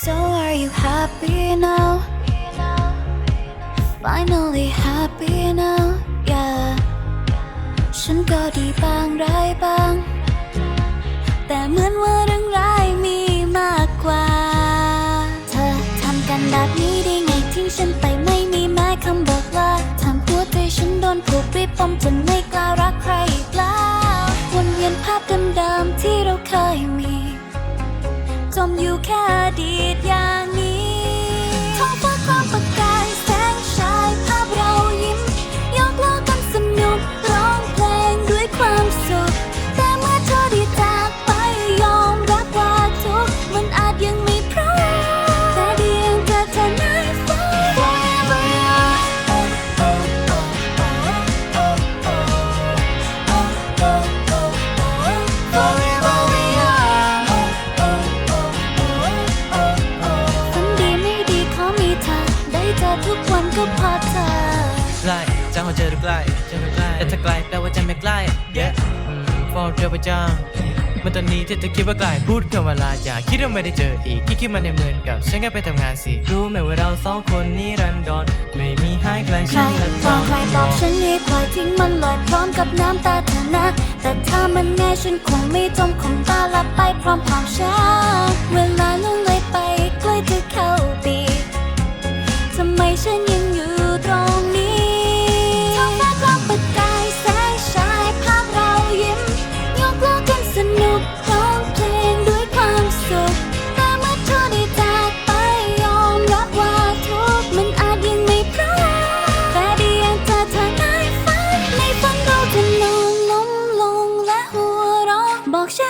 So are you happy now? Finally happy now, yeah ฉันก็ดีบ้างร้ายบ้าง แต่เหมือนว่า แค่อดีตอย่างนี้ ทุกวันก็พอเธอใกล้จังว่าเจอหรือใกล้เจอหรือใกล้แต่ถ้าไกลแปลว่าจะไม่ใกล้ yeah อืม for เจอประจำเมื่อตอนนี้ที่เธอคิดว่าไกลพูดคำว่าลาอย่าคิดว่าไม่ได้เจออีกที่คิดมาในเหมือนกับฉันแค่ไปทำงานสิ รู้ไหมว่าเราสองคนนี้รันดอนไม่มีหายไกลใครฉันและบเธออกใครบอกฉันให้ปล่อยทิ้งมันลอยพร้อมกับน้ำตาเธอนะ แต่ถ้ามันแน่ฉันคงไม่จมคงตาลับไปพร้อมควา ฉันยังอยู่ตรงนี้ท้องฟ้ากลางประกายแสงชายภาพเรายิ้มยกล้อกันสนุกร้องเพลงด้วยความสุข แต่เมื่อเธอได้จากไปยอมรับว่าทุกข์มันอาจยังไม่พร้อมแต่ดีอย่างเธอเธอในฝันในฝันเราจะนอนล้มลงและหัวเราะบอกแช